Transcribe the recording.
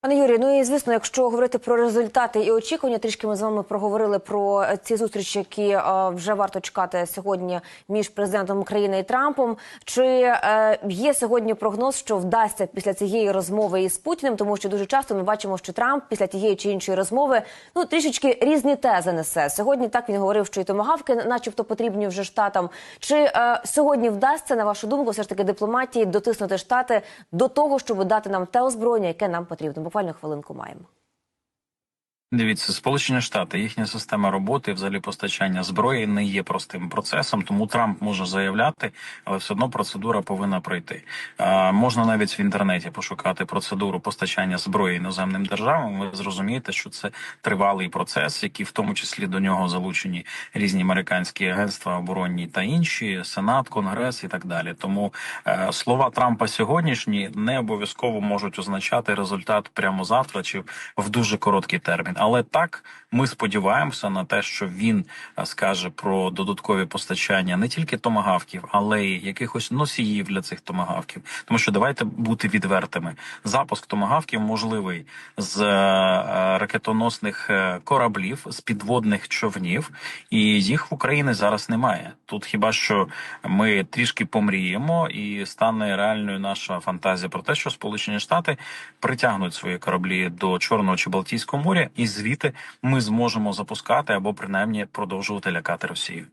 Пане Юрію, ну і звісно, якщо говорити про результати і очікування, трішки ми з вами проговорили про ці зустрічі, які е, вже варто чекати сьогодні між президентом України і Трампом. Чи е, є сьогодні прогноз, що вдасться після цієї розмови із Путіним? Тому що дуже часто ми бачимо, що Трамп після тієї чи іншої розмови ну трішечки різні тези несе. Сьогодні так він говорив, що і томагавки, начебто, потрібні вже штатам. Чи е, сьогодні вдасться, на вашу думку, все ж таки дипломатії дотиснути штати до того, щоб дати нам те озброєння, яке нам потрібно? Буквально хвилинку маємо. Дивіться, Сполучені Штати, їхня система роботи, взагалі постачання зброї не є простим процесом, тому Трамп може заявляти, але все одно процедура повинна пройти. А, можна навіть в інтернеті пошукати процедуру постачання зброї іноземним державам. Ви зрозумієте, що це тривалий процес, який в тому числі до нього залучені різні американські агентства оборонні та інші, сенат, конгрес і так далі. Тому е, слова Трампа сьогоднішні не обов'язково можуть означати результат прямо завтра чи в дуже короткий термін. Але так ми сподіваємося на те, що він е, скаже про додаткові постачання не тільки томагавків, але й якихось носіїв для цих томагавків. Тому що давайте бути відвертими. Запуск томагавків можливий з е, е, ракетоносних кораблів, з підводних човнів, і їх в Україні зараз немає. Тут хіба що ми трішки помріємо, і стане реальною наша фантазія про те, що Сполучені Штати притягнуть свої кораблі до Чорного чи Балтійського моря, і звідти ми зможемо запускати або принаймні продовжувати лякати Росію.